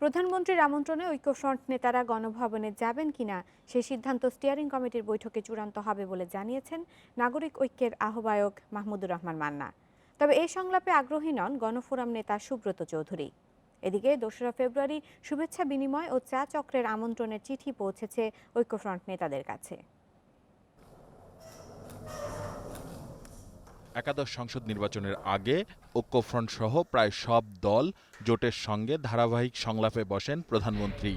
প্রধানমন্ত্রীর আমন্ত্রণে ঐক্যফ্রন্ট নেতারা গণভবনে যাবেন কিনা সেই সিদ্ধান্ত স্টিয়ারিং কমিটির বৈঠকে চূড়ান্ত হবে বলে জানিয়েছেন নাগরিক ঐক্যের আহ্বায়ক মাহমুদুর রহমান মান্না। তবে এই সংলাপে আগ্রহী নন গণফোরাম নেতা সুব্রত চৌধুরী। এদিকে দোসরা ফেব্রুয়ারি শুভেচ্ছা বিনিময় ও চা চক্রের আমন্ত্রণের চিঠি পৌঁছেছে ঐক্যফ্রন্ট নেতাদের কাছে। একাদশ সংসদ নির্বাচনের আগে ঐক্যফ্রন্ট সহ প্রায় সব দল জোটের সঙ্গে ধারাবাহিক সংলাপে বসেন প্রধানমন্ত্রী।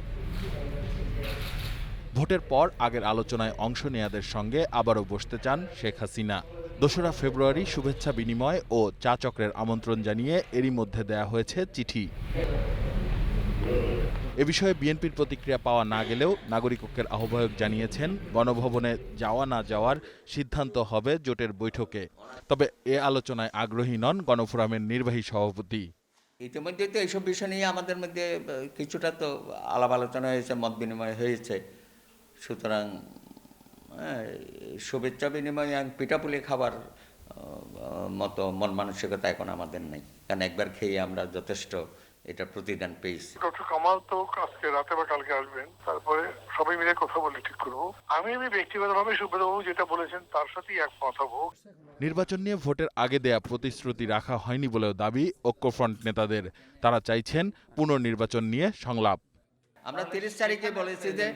ভোটের পর আগের আলোচনায় অংশ নেয়াদের সঙ্গে আবারও বসতে চান শেখ হাসিনা। দোসরা ফেব্রুয়ারি শুভেচ্ছা বিনিময় ও চা চক্রের আমন্ত্রণ জানিয়ে এরই মধ্যে দেয়া হয়েছে চিঠি। এ বিষয়ে বিএনপির প্রতিক্রিয়া পাওয়া না গেলেও নাগরিক ঐক্যের আহ্বায়ক জানিয়েছেন, গণভবনে যাওয়া না যাওয়ার সিদ্ধান্ত হবে জোটের বৈঠকে। তবে এ আলোচনায় আগ্রহী নন গণফোরামের নির্বাহী সভাপতি। ইতিমধ্যে তো এইসব বিষয় নিয়ে আমাদের মধ্যে কিছুটা তো আলাপ আলোচনা হয়েছে, মত বিনিময় হয়েছে। সুতরাং শুভেচ্ছা বিনিময় এবং পিঠাপুলি খাবার মতো মন মানসিকতা এখন আমাদের নেই। কারণ একবার খেয়ে আমরা যথেষ্ট এটা প্রতিদান পেয়েছি। ডক্টর কামাল তো আজকে রাতে বা কালকে আসবেন তারপরে সবাই মিলে কথা বলে ঠিক করব। আমি আমি ব্যক্তিগতভাবে সুব্রতবাবু যেটা বলেছেন তার সাথেই একমত হব নির্বাচন নিয়ে ভোটের আগে দেয়া প্রতিশ্রুতি রাখা হয়নি বলেও দাবি ঐক্যফ্রন্ট নেতাদের। তারা চাইছেন পুনর্নির্বাচন নিয়ে সংলাপ। আমরা তিরিশ তারিখে বলেছি যে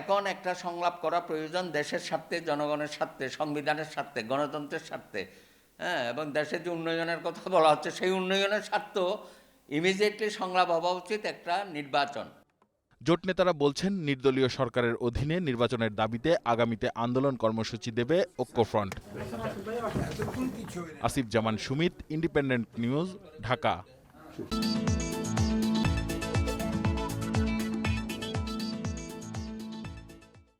এখন একটা সংলাপ করা প্রয়োজন দেশের স্বার্থে জনগণের স্বার্থে সংবিধানের স্বার্থে গণতন্ত্রের স্বার্থে। হ্যাঁ এবং দেশের যে উন্নয়নের কথা বলা হচ্ছে সেই উন্নয়নের স্বার্থ ইমিডিয়েটলি সংলাপ হওয়া উচিত একটা নির্বাচন। জোট নেতারা বলছেন, নির্দলীয় সরকারের অধীনে নির্বাচনের দাবিতে আগামীতে আন্দোলন কর্মসূচি দেবে ঐক্যফ্রন্ট। Asif Zaman Sumit, Independent News, Dhaka.